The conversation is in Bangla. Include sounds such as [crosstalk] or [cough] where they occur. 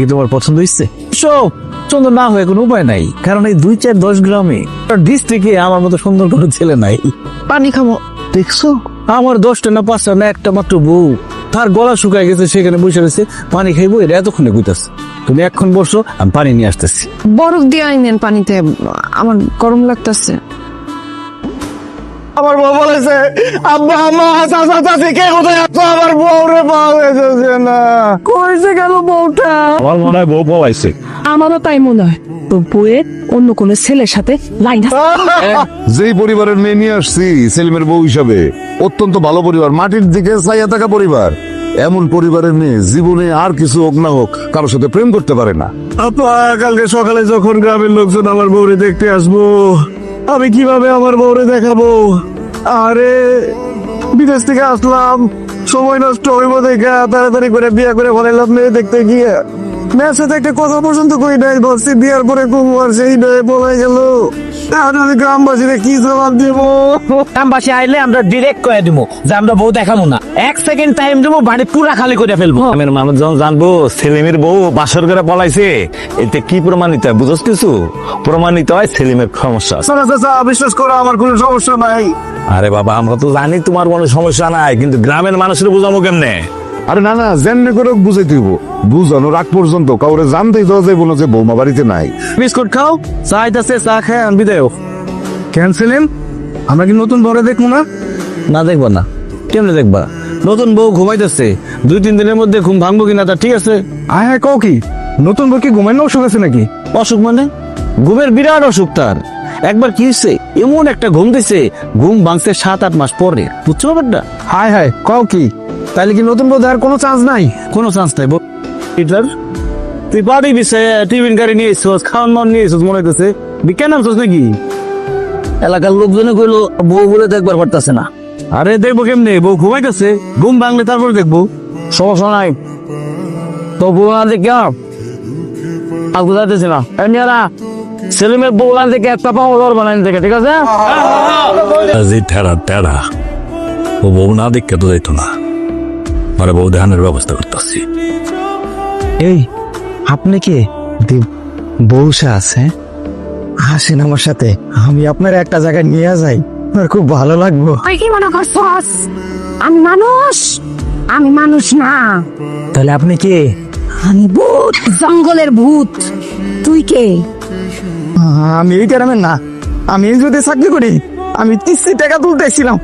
কি তোমার পছন্দ হয়েছে সব পছন্দ না হয়ে কোনো উপায় নাই কারণ এই দুই চার দশ গ্রামে ডিস্ট্রিক্টে আমার মতো সুন্দর কোনো ছেলে নাই। পানি খাব। দেখছ? আমার দশটা না পাঁচটা না একটা মাত্র বউ তার গলা শুকায় গেছে সেখানে বসে রয়েছে পানি খাইবো এটা এতক্ষণে কইতাছে তুমি এখন বসো আমি পানি নিয়ে আসতেছি। বরফ দিয়ে আইনেন পানিতে আমার গরম লাগতেছে। আমার বউ বলেছে আব্বা আম্মা চাচা চাচি কে কোথায় আছো? আমার বউরে পাওয়া না। কইছে গেল বউটা? আমার মনে হয় বউ পাওয়াইছে আমারও তাই মনে হয়। তো বউয়ের অন্য কোনো ছেলের সাথে লাইন [laughs] যেই পরিবারের মেয়ে নিয়ে আসছি সেলিমের বউ হিসাবে অত্যন্ত ভালো পরিবার মাটির দিকে ছাইয়া থাকা পরিবার। এমন পরিবারের মেয়ে জীবনে আর কিছু হোক না হোক কারোর সাথে প্রেম করতে পারে না। আপা কালকে সকালে যখন গ্রামের লোকজন আমার বউরে দেখতে আসব আমি কীভাবে আমার বউরে দেখাবো? আরে বিদেশ থেকে আসলাম। সময় নষ্ট হইব দেখে তাড়াতাড়ি করে বিয়া করে ফেলাম মেয়ে দেখতে গিয়ে। মেয়ের সাথে একটা কথা পর্যন্ত কই নাই, বলছি বিয়ার পরে কুমার সেই নয় বলে গেল। এখন আমি গ্রামবাসীরা কি জবাব দেবো? গ্রামবাসী আইলে আমরা ডিরেক্ট করে দিব যে আমরা বউ দেখাবো না। এক সেকেন্ড টাইম দেবো বাড়ি পুরা খালি করে ফেলব। গ্রামের মানুষ যখন জানব সেলিমের বউ বাসর করে পলাইছে। এতে কি প্রমাণিত হয় বুঝছ কিছু? প্রমাণিত হয় সেলিমের সমস্যা বিশ্বাস করো আমার কোনো সমস্যা নাই। আরে বাবা আমরা তো জানি তোমার কোনো সমস্যা নাই কিন্তু গ্রামের মানুষের বুঝাবো কেমনে? আরে না না যেমনি করে হোক বুঝাইতে হইব। বুঝানোর আগ পর্যন্ত কাউরে জানতেই দেওয়া যাইব না যে বৌমা বাড়িতে নাই। বিস্কুট খাও চা আইতাছে চা খায় আনবি দেও। ক্যান্সেলেন? আমরা কি নতুন বউরে দেখব না? না দেখবা না। কেমনে দেখবা? নতুন বউ ঘুমাইতেছে। দুই তিন দিনের মধ্যে ঘুম ভাঙবো কিনা তা ঠিক আছে। আয় হ্যাঁ কও কি? নতুন বউ কি ঘুমাই না অসুখ আছে নাকি? অসুখ মানে? ঘুমের বিরাট অসুখ তার। একবার কি হচ্ছে এমন একটা ঘুম দিছে ঘুম ভাঙছে সাত আট মাস পরে। বুঝছ ব্যাপারটা? হায় হায় কও কি? তাহলে কি নতুন বউ দেওয়ার কোনো চান্স নাই? কোনো চান্স নাই পিটার তুই পাবি বিষয়ে টিফিন গাড়ি নিয়ে এসছোস খাওয়ান মাওয়ান নিয়ে এসছোস মনে হইতেছে। বিজ্ঞান নামছোস নাকি? এলাকার লোকজনে কইলো বউ বলে দেখবার পারতাছে না। আরে দেখব কেমনে বউ ঘুমাইতেছে? ঘুম ভাঙলে তারপর দেখব। সমস্যা নাই। তো বউ না দেখে আর বুঝাইতেছে না। এমনিয়ারা সেলিমের বউ না দেখে একটা পাওয়া দর বানাই দেখে ঠিক আছে? জি ঠেরা ঠেরা। ও বউ না দেখে তো যাইতো না। আরে বউ দেহানের ব্যবস্থা করতেছি। এই আপনি কে? বউসা আছে। আসেন আমার সাথে। আমি আপনার একটা জায়গায় নিয়ে যাই। আমার খুব ভালো লাগবো। তুই কি মনে করছস আমি মানুষ? আমি মানুষ না। তাহলে আপনি কে? আমি ভূত জঙ্গলের ভূত। তুই কে? আমি এই গ্রামের না। আমি যদি চাকরি করি। আমি কিস্তি টাকা তুলতেছিলাম